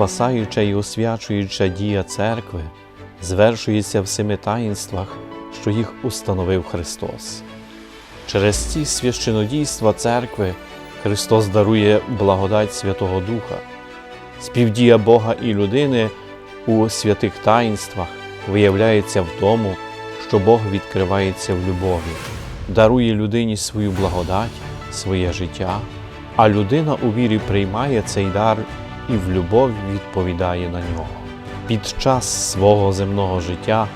спасаюча і освячуюча дія церкви звершується в семи таїнствах, що їх установив Христос. Через ці священодійства церкви Христос дарує благодать Святого Духа. Співдія Бога і людини у святих таїнствах виявляється в тому, що Бог відкривається в любові, дарує людині свою благодать, своє життя, а людина у вірі приймає цей дар і в любові відповідає на нього. Під час свого земного життя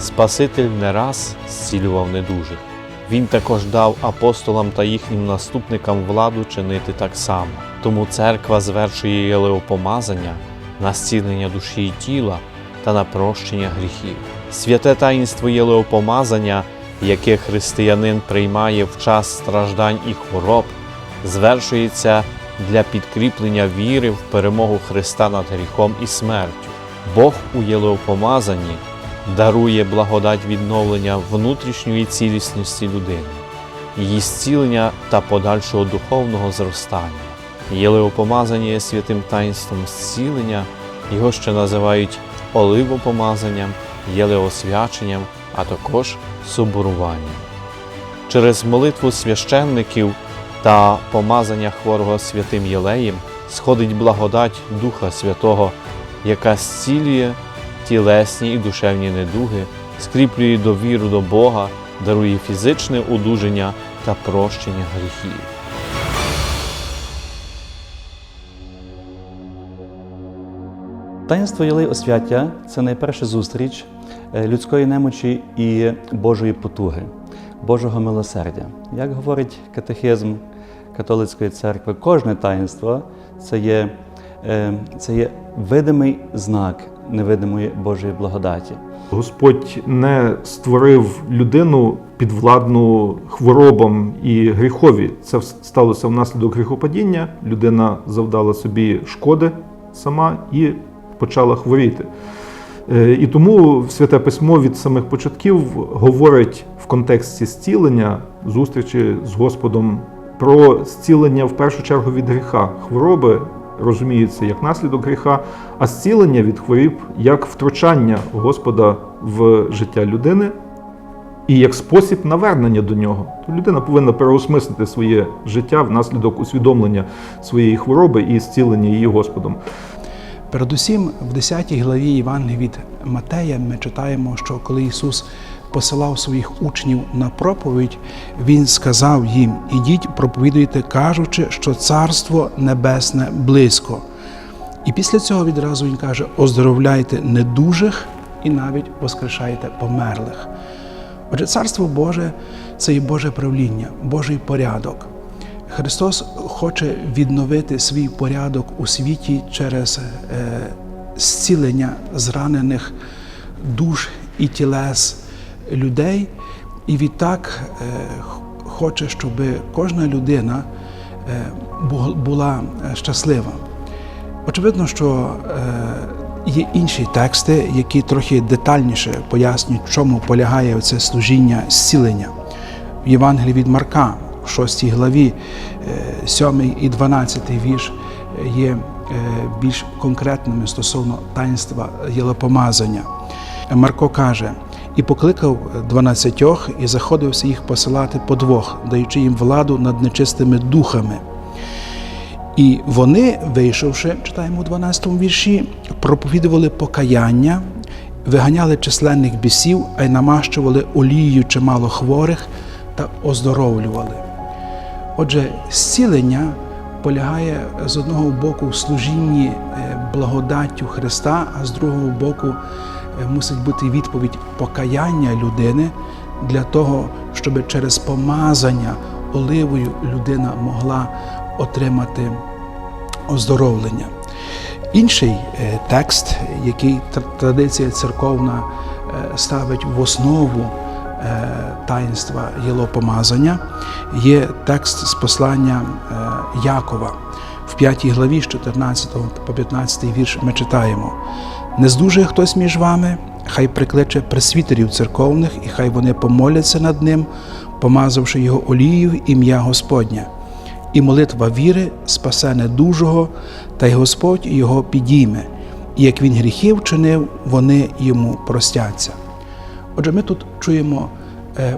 Спаситель не раз зцілював недужих. Він також дав апостолам та їхнім наступникам владу чинити так само. Тому церква звершує єлеопомазання на зцілення душі і тіла та на прощення гріхів. Святе таїнство єлеопомазання, яке християнин приймає в час страждань і хвороб, звершується для підкріплення віри в перемогу Христа над гріхом і смертю. Бог у єлеопомазанні дарує благодать відновлення внутрішньої цілісності людини, її зцілення та подальшого духовного зростання. Єлеопомазання є святим таїнством зцілення, його ще називають оливопомазанням, єлеосвяченням, а також соборуванням. Через молитву священників та помазання хворого святим Єлеєм сходить благодать Духа Святого, яка зцілює тілесні і душевні недуги, скріплює довіру до Бога, дарує фізичне одужання та прощення гріхів. Таїнство Єлей освяття це найперша зустріч е, людської немочі і Божої потуги, Божого милосердя. Як говорить катехизм католицької церкви, кожне таїнство це є, е, це є видимий знак невидимої Божої благодаті. Господь не створив людину підвладну хворобам і гріхові. Це сталося внаслідок гріхопадіння. Людина завдала собі шкоди сама і почала хворіти. Е, І тому святе письмо від самих початків говорить в контексті зцілення, зустрічі з Господом про зцілення в першу чергу від гріха. Хвороби розуміються як наслідок гріха, а зцілення від хворіб як втручання Господа в життя людини і як спосіб навернення до нього. Людина повинна переосмислити своє життя внаслідок усвідомлення своєї хвороби і зцілення її Господом. Передусім, в 10 главі Євангелії від Матея ми читаємо, що коли Ісус посилав своїх учнів на проповідь, Він сказав їм: Ідіть, проповідуйте, кажучи, що Царство Небесне близько. І після цього відразу Він каже: оздоровляйте недужих і навіть воскрешайте померлих. Отже, Царство Боже це і Боже правління, Божий порядок. Христос хоче відновити свій порядок у світі через е, зцілення зранених душ і тілес людей, і відтак е, хоче, щоб кожна людина е, була е, щаслива. Очевидно, що є інші тексти, які трохи детальніше пояснюють, чому полягає це служіння зцілення. В Євангелії від Марка, в 6 главі, е, 7 і 12 вірш є більш конкретними стосовно таїнства єлопомазання. Марко каже: і покликав дванадцятьох, і заходився їх посилати по двох, даючи їм владу над нечистими духами. І вони, вийшовши, читаємо у 12 вірші, проповідували покаяння, виганяли численних бісів, а й намащували олією чимало хворих та оздоровлювали. Отже, зцілення полягає з одного боку в служінні е, благодаттю Христа, а з другого боку мусить бути відповідь покаяння людини для того, щоб через помазання оливою людина могла отримати оздоровлення. Інший е, текст, який традиція церковна е, ставить в основу е, таїнства єлопомазання, є текст з послання е, Якова. В 5 главі з 14 по 15 вірш ми читаємо: Не здужує хтось між вами, хай прикличе пресвітерів церковних, і хай вони помоляться над ним, помазавши його олією ім'я Господнє. І молитва віри спасе недужого, та й Господь його підійме. і як він гріхи вчинив, вони йому простяться. Отже, ми тут чуємо е,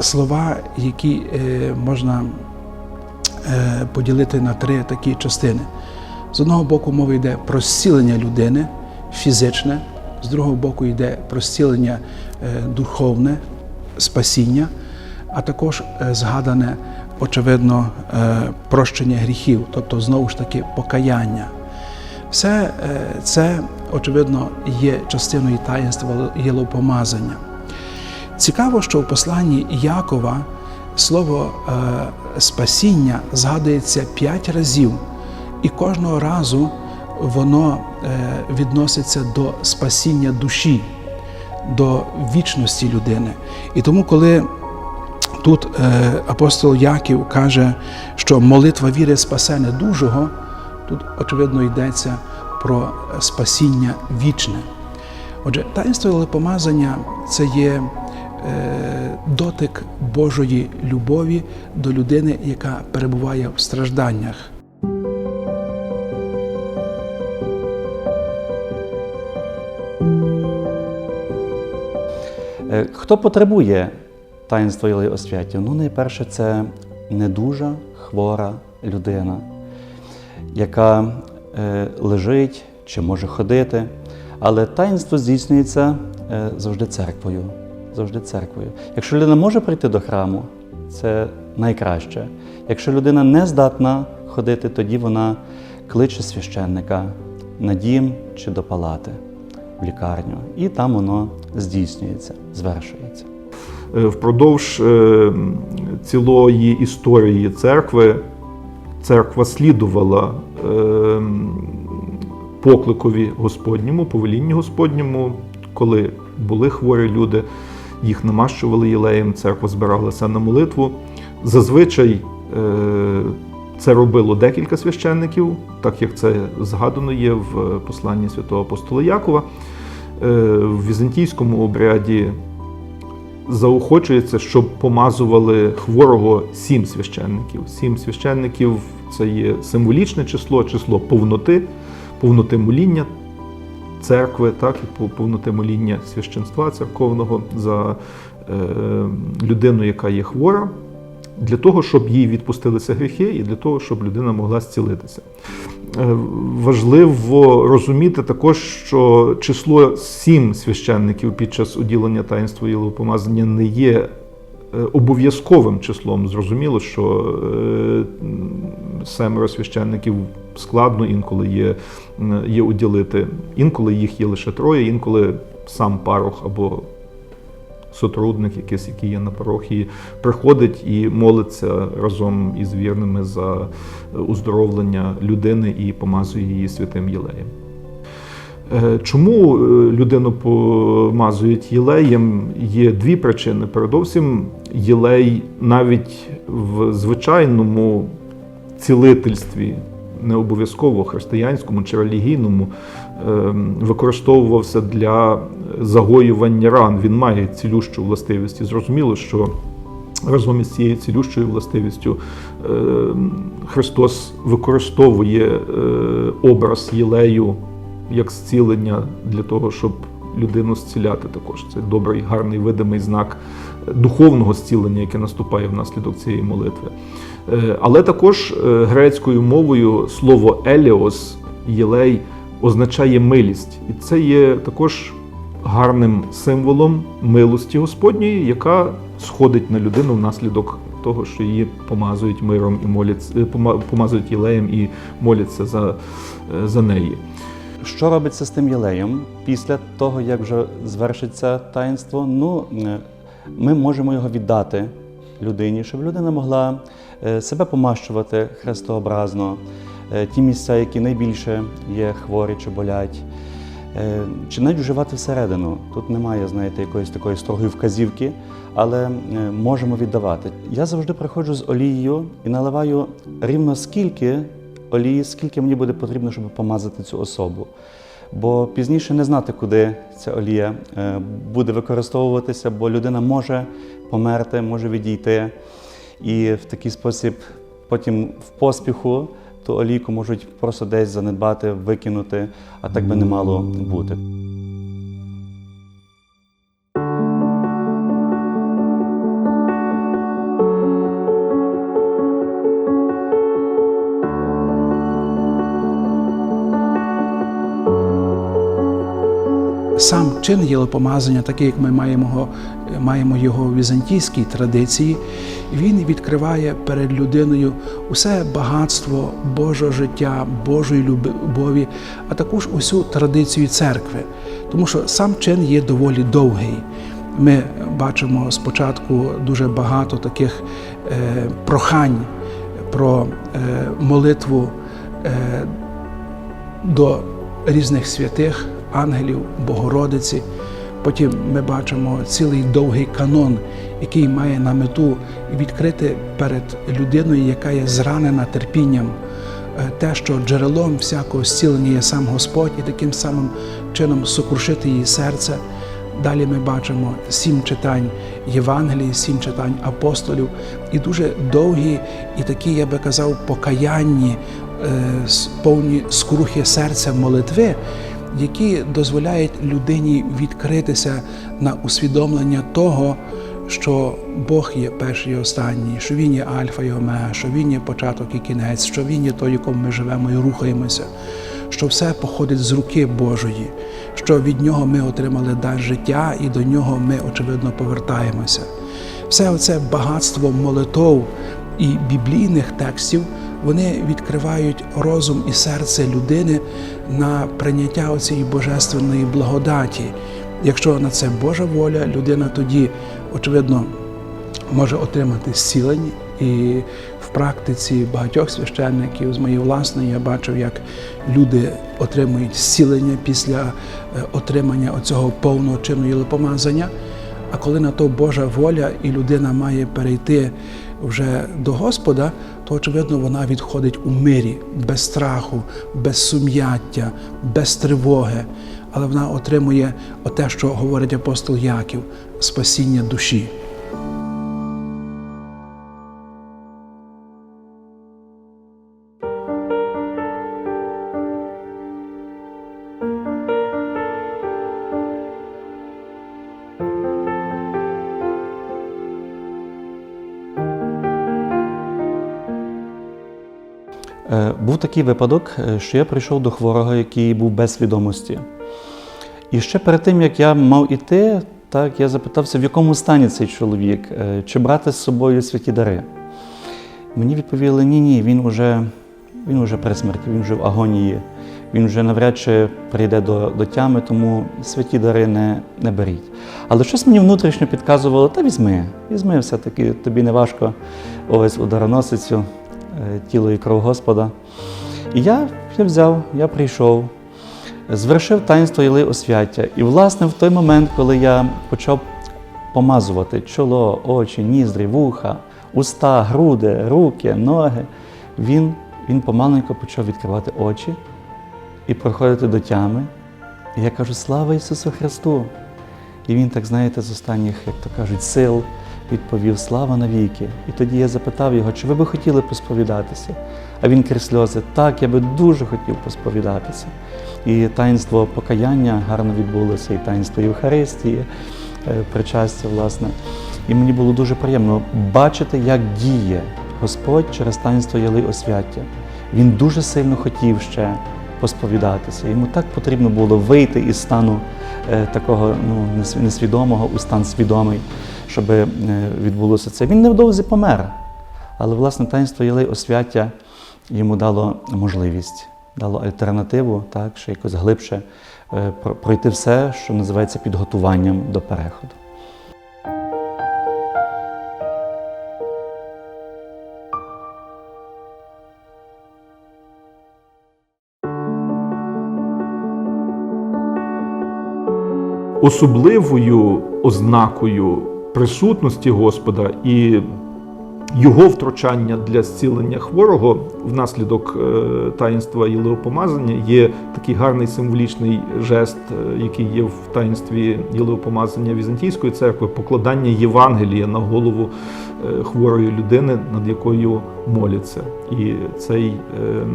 слова, які е, можна е, поділити на три такі частини. З одного боку, мова йде про зцілення людини фізичне, з другого боку йде про зцілення е, духовне, спасіння, а також е, згадане, очевидно, е, прощення гріхів, тобто знову ж таки покаяння. Все це, очевидно, є частиною таїнства єлопомазання. Цікаво, що в посланні Якова слово спасіння згадується п'ять разів, і кожного разу воно е, відноситься до спасіння душі, до вічності людини. І тому, коли тут е, апостол Яків каже, що молитва віри спасе недужого, тут очевидно йдеться про спасіння вічне. Отже, таїнство липомазання це є е, дотик Божої любові до людини, яка перебуває в стражданнях. Хто потребує таїнства Єлеосвяття? Ну, найперше, це недужа хвора людина, яка е, лежить чи може ходити, але таїнство здійснюється е, завжди церквою. Завжди церквою. Якщо людина може прийти до храму, це найкраще. Якщо людина не здатна ходити, тоді вона кличе священника на дім чи до палати в лікарню, і там воно здійснюється, звершується. Е, Впродовж е, цілої історії церкви церква слідувала е, покликові Господньому, повелінню Господньому, коли були хворі люди, їх намащували єлеєм, церква збиралася на молитву. Зазвичай це робило декілька священників, так як це згадано є в посланні святого апостола Якова. Е, В візантійському обряді заохочується, щоб помазували хворого сім священників. Сім священників це є символічне число, число повноти, повноти моління церкви, так і пов- повноти моління священства церковного за е, людину, яка є хвора. Для того, щоб їй відпустилися гріхи, і для того, щоб людина могла зцілитися. Е, Важливо розуміти також, що число сім священників під час уділення таїнства єлопомазання не є е, обов'язковим числом. Зрозуміло, що е, семеро священників складно інколи є, є уділити. Інколи їх є лише троє, інколи сам парох або сотрудник, якийсь, який є на парохії, приходить і молиться разом із вірними за уздоровлення людини і помазує її святим єлеєм. Е, Чому е, людину помазують єлеєм? Є дві причини. Передовсім, єлей навіть в звичайному цілительстві, не обов'язково християнському чи релігійному, використовувався для загоювання ран. Він має цілющу властивість. І зрозуміло, що разом із цією цілющою властивістю ем, Христос використовує е, образ єлею як зцілення для того, щоб людину зціляти також. Це добрий, гарний видимий знак духовного зцілення, яке наступає внаслідок цієї молитви. Е, Але також е, грецькою мовою слово еліос, єлей, означає милість. І це є також гарним символом милості Господньої, яка сходить на людину внаслідок того, що її помазують миром і моляться, е, пома- помазують єлеєм і моляться за, е, за неї. Що робиться з тим єлеєм після того, як вже звершиться таїнство? Ну, е, ми можемо його віддати людині, щоб людина могла себе помащувати хрестообразно, ті місця, які найбільше є хворі чи болять. Е, Чи навіть вживати всередину. Тут немає, знаєте, якоїсь такої строгої вказівки, але е, можемо віддавати. Я завжди приходжу з олією і наливаю рівно скільки олії, скільки мені буде потрібно, щоб помазати цю особу. Бо пізніше не знати, куди ця олія е, буде використовуватися, бо людина може померти, може відійти. І в такий спосіб потім в поспіху ту олійку можуть просто десь занедбати, викинути, а так би не мало бути. Чин єлопомазання, такий як ми маємо його, маємо його в візантійській традиції, він відкриває перед людиною усе багатство Божого життя, Божої любові, а також усю традицію церкви. Тому що сам чин є доволі довгий. Ми бачимо спочатку дуже багато таких е, прохань про е, молитву е, до різних святих, ангелів, Богородиці. Потім ми бачимо цілий довгий канон, який має на мету відкрити перед людиною, яка є зранена терпінням, е, те, що джерелом всякого зцілення є сам Господь, і таким самим чином сокрушити її серце. Далі ми бачимо сім читань Євангелії, сім читань апостолів, і дуже довгі, і такі, я би казав, покаянні, е, повні скрухи серця молитви, які дозволяють людині відкритися на усвідомлення того, що Бог є перший і останній, що Він є Альфа і Омега, що Він є початок і кінець, що Він є той, якому ми живемо і рухаємося, що все походить з руки Божої, що від нього ми отримали дар життя і до нього ми, очевидно, повертаємося. Все оце багатство молитов і біблійних текстів вони відкривають розум і серце людини на прийняття цієї божественної благодаті. Якщо на це Божа воля, людина тоді, очевидно, може отримати зцілення. І в практиці багатьох священників з моєї власної я бачив, як люди отримують зцілення після е, отримання оцього повного чину єлопомазання. А коли на то Божа воля і людина має перейти вже до Господа, то очевидно вона відходить у мирі, без страху, без сум'яття, без тривоги. Але вона отримує те, що говорить апостол Яків спасіння душі. Був такий випадок, е, що я прийшов до хворого, який був без свідомості. І ще перед тим, як я мав іти, так, я запитався, в якому стані цей чоловік, е, чи брати з собою святі дари. Мені відповіли, ні, ні, він уже, він уже при смерті, він вже в агонії, він вже навряд чи прийде до, до тями, тому святі дари не, не беріть. Але щось мені внутрішньо підказувало, та візьми, візьми все-таки, тобі не важко ось удароносицю, е, тіло і кров Господа. І я, я взяв, я прийшов, звершив таїнство Єли освяття. І, власне, в той момент, коли я почав помазувати чоло, очі, ніздрі, вуха, уста, груди, руки, ноги, він, він помаленько почав відкривати очі і проходити до тями. І я кажу: слава Ісусу Христу! І він, так знаєте, з останніх, як то кажуть, сил відповів Слава навіки. І тоді я запитав його, чи ви би хотіли посповідатися? А він крізь сльози, так, я би дуже хотів посповідатися. І таїнство покаяння гарно відбулося, і таїнство Євхаристії, е, причастя, власне. І мені було дуже приємно бачити, як діє Господь через таїнство Яли освяття. Він дуже сильно хотів ще посповідатися. Йому так потрібно було вийти із стану е, такого ну, несвідомого у стан свідомий, щоб е, відбулося це. Він невдовзі помер. Але власне таїнство Єли освяття йому дало можливість, дало альтернативу, так, ще якось глибше е, пройти все, що називається підготуванням до переходу. особливою ознакою присутності Господа і його втручання для зцілення хворого внаслідок е, таїнства єлеопомазання є такий гарний символічний жест, е, який є в таїнстві єлеопомазання Візантійської церкви, покладання Євангелія на голову е, хворої людини, над якою моляться. І цей, е, е,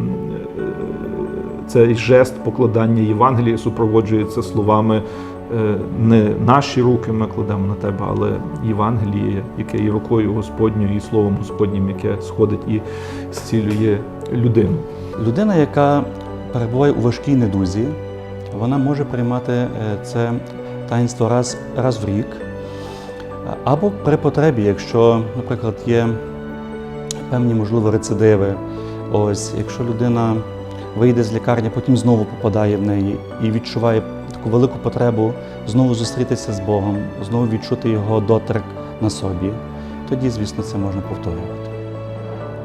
цей жест покладання Євангелія супроводжується словами. Е, Не наші руки ми кладемо на тебе, але Євангеліє, яке є рукою Господньою і Словом Господнім, яке сходить і зцілює людину. Людина, яка перебуває у важкій недузі, вона може приймати е, це таїнство раз, раз в рік. Або при потребі, якщо, наприклад, є певні, можливо, рецидиви. Ось, якщо людина вийде з лікарні, потім знову попадає в неї і відчуває таку велику потребу знову зустрітися з Богом, знову відчути його доторк на собі, тоді, звісно, це можна повторювати.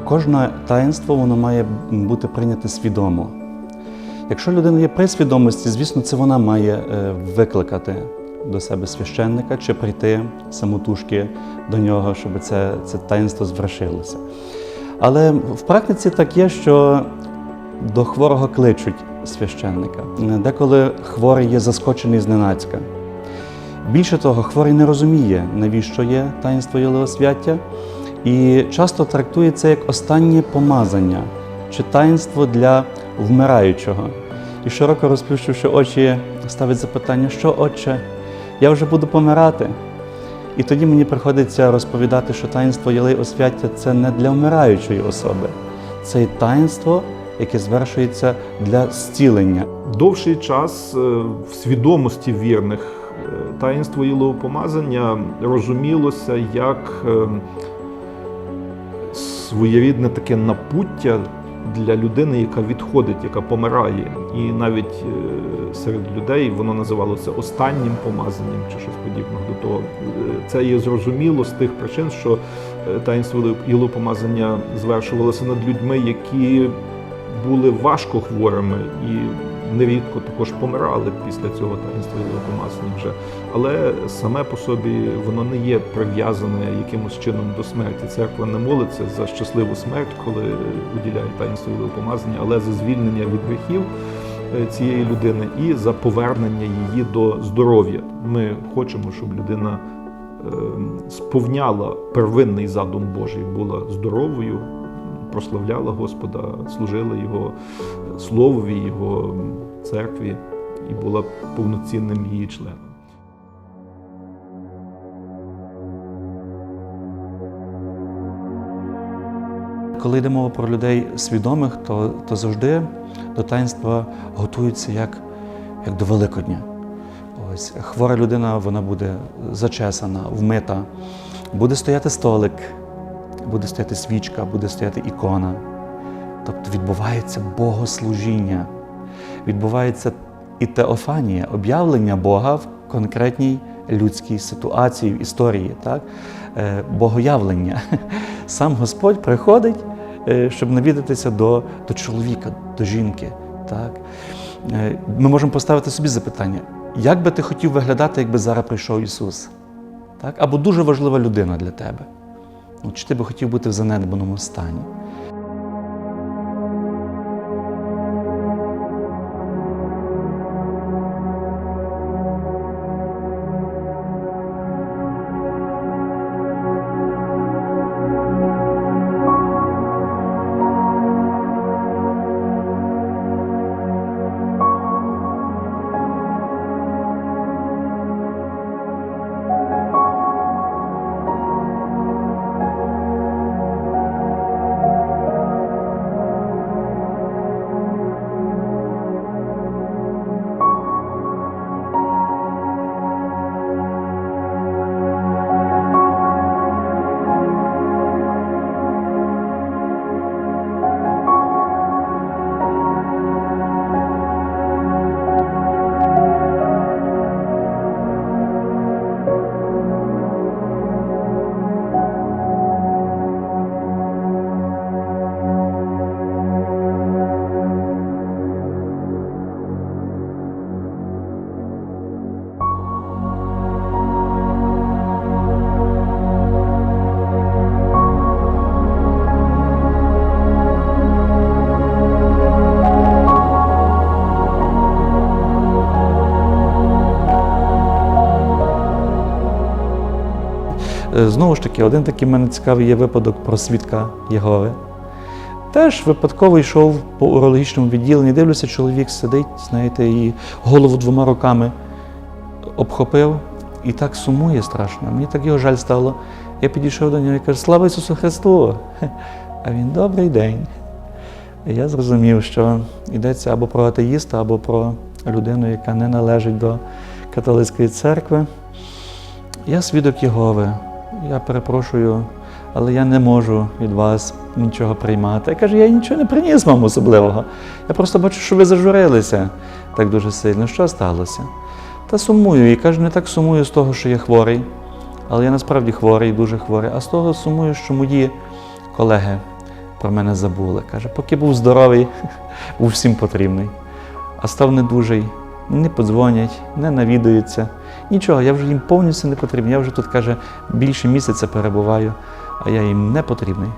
Кожне таїнство воно має бути прийняте свідомо. Якщо людина є при свідомості, звісно, це вона має е, викликати до себе священника чи прийти самотужки до нього, щоб це, це таїнство звершилося. Але в практиці так є, що до хворого кличуть священника. Деколи хворий є заскочений зненацька. Більше того, хворий не розуміє, навіщо є таїнство Єлеосвяття, і часто трактує це як останнє помазання чи таїнство для вмираючого. І широко розплющивши очі, ставить запитання, що отче, я вже буду помирати. І тоді мені приходиться розповідати, що таїнство Єлей Освяття це не для вмираючої особи, це таїнство, яке звершується для зцілення. Довший час е, в свідомості вірних е, таїнство Єлеопомазання розумілося як е, своєрідне таке напуття для людини, яка відходить, яка помирає. І навіть серед людей воно називалося останнім помазанням чи щось подібного до того. Це є зрозуміло з тих причин, що таїнство Єлеопомазання звершувалося над людьми, які були важко хворими і нерідко також помирали після цього таїнства Єлеопомазання вже. Але саме по собі воно не є прив'язане якимось чином до смерті. Церква не молиться за щасливу смерть, коли виділяє таїнство Єлеопомазання, але за звільнення від гріхів е, цієї людини і за повернення її до здоров'я. Ми хочемо, щоб людина е, сповняла первинний задум Божий, була здоровою, прославляла Господа, служила Його словові, Його церкві і була повноцінним її членом. Коли йде мова про людей свідомих, то, то завжди до таїнства готуються як, як до Великодня. Ось хвора людина вона буде зачесана, вмита, буде стояти столик, буде стояти свічка, буде стояти ікона. Тобто відбувається богослужіння, відбувається і теофанія, об'явлення Бога в конкретній людській ситуації, в історії, так? Е, богоявлення. Сам Господь приходить, е, щоб навідатися до, до чоловіка, до жінки. Так? Е, Ми можемо поставити собі запитання, як би ти хотів виглядати, якби зараз прийшов Ісус? Так? Або дуже важлива людина для тебе. Чи ти би хотів бути в занедбаному стані? Знову ж таки, один такий мене цікавий є випадок про свідка Єгови. Теж випадково йшов по урологічному відділенні, дивлюся, чоловік сидить, знаєте, і голову двома руками обхопив і так сумує страшно. Мені так його жаль стало. Я підійшов до нього і кажу, слава Ісусу Христу! А він добрий день. І я зрозумів, що йдеться або про атеїста, або про людину, яка не належить до католицької церкви. Я свідок Єгови. Я перепрошую, але я не можу від вас нічого приймати. Я кажу, я нічого не приніс вам особливого. Я просто бачу, що ви зажурилися так дуже сильно. Що сталося? Та сумую. І кажу, не так сумую з того, що я хворий, але я насправді хворий, дуже хворий, а з того сумую, що мої колеги про мене забули. Каже, поки був здоровий, був всім потрібний. А став недужий, не подзвонять, не навідуються. Нічого, я вже їм повністю не потрібен. Я вже тут, каже, більше місяця перебуваю, а я їм не потрібний.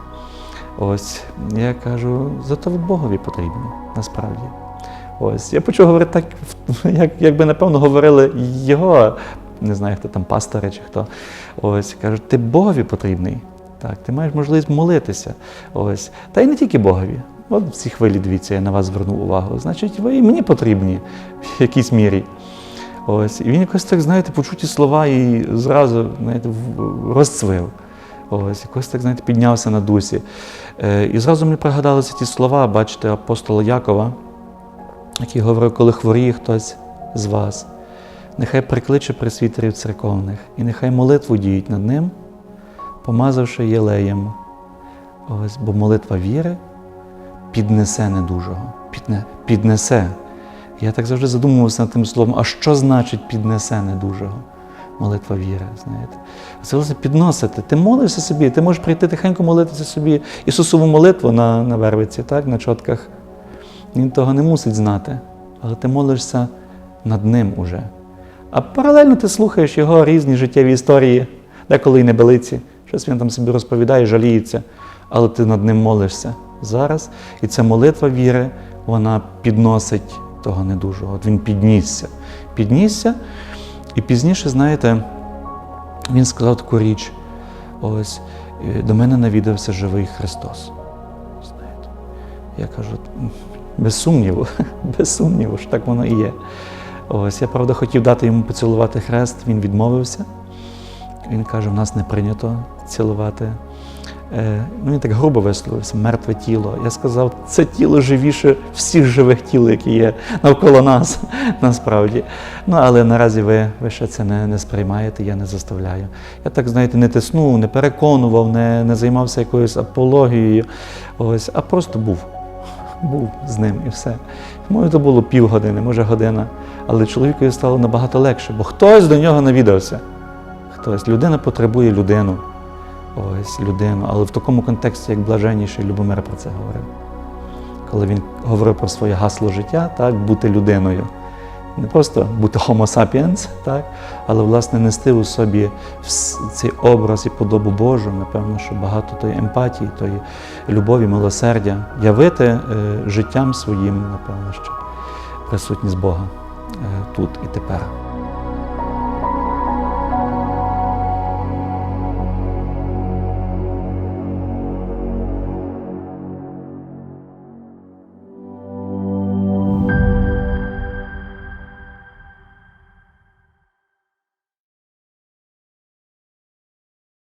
Ось, я кажу, зато ви Богові потрібні, насправді. Ось, я почав говорити так, як, якби, напевно, говорили його, не знаю, хто там пастори чи хто. Ось, кажу, ти Богові потрібний. Так, ти маєш можливість молитися. Ось. Та й не тільки Богові. От в цій хвилі, дивіться, я на вас звернув увагу. Значить, ви і мені потрібні в якійсь мірі. Ось. І він якось так, знаєте, почуті слова і зразу знаєте, розцвив. Ось, якось так, знаєте, піднявся на дусі. Е, і зразу мені пригадалися ті слова, бачите, апостола Якова, який говорив, коли хворіє хтось з вас, нехай прикличе присвітерів церковних, і нехай молитву діють над ним, помазавши єлеєм. Ось, бо молитва віри піднесе недужого. Підне, піднесе. Я так завжди задумувався над тим словом, а що значить піднесе недужого? Молитва віри, знаєте. Це власне підносити. Ти молишся собі, ти можеш прийти тихенько молитися собі Ісусову молитву на, на вервиці, так, на чотках. Він того не мусить знати, але ти молишся над ним уже. А паралельно ти слухаєш його різні життєві історії, деколи й небелиці. Щось він там собі розповідає, жаліється, але ти над ним молишся зараз. І ця молитва віри, вона підносить того недужого. От він піднісся. Піднісся, і пізніше, знаєте, він сказав таку річ: ось е, до мене навідався живий Христос. Знаєте, я кажу, без сумніву, без сумніву, що так воно і є. Ось я правда хотів дати йому поцілувати хрест, він відмовився. Він каже: в нас не прийнято цілувати. Е, ну, він так грубо висловився, мертве тіло. Я сказав, це тіло живіше всіх живих тіл, які є навколо нас, насправді. Ну, але наразі ви, ви ще це не, не сприймаєте, я не заставляю. Я так, знаєте, не тиснув, не переконував, не, не займався якоюсь апологією, ось, а просто був. Був з ним і все. Може, то було півгодини, може година. Але чоловікові стало набагато легше, бо хтось до нього навідався. Хтось. Людина потребує людину. Ось людину. Але в такому контексті, як блаженніший Любомир про це говорив. Коли він говорив про своє гасло життя, так, бути людиною. Не просто бути homo sapiens, так, але власне нести у собі цей образ і подобу Божу, напевно, що багато тої емпатії, тої любові, милосердя, явити е, життям своїм, напевно, що присутність Бога е, тут і тепер.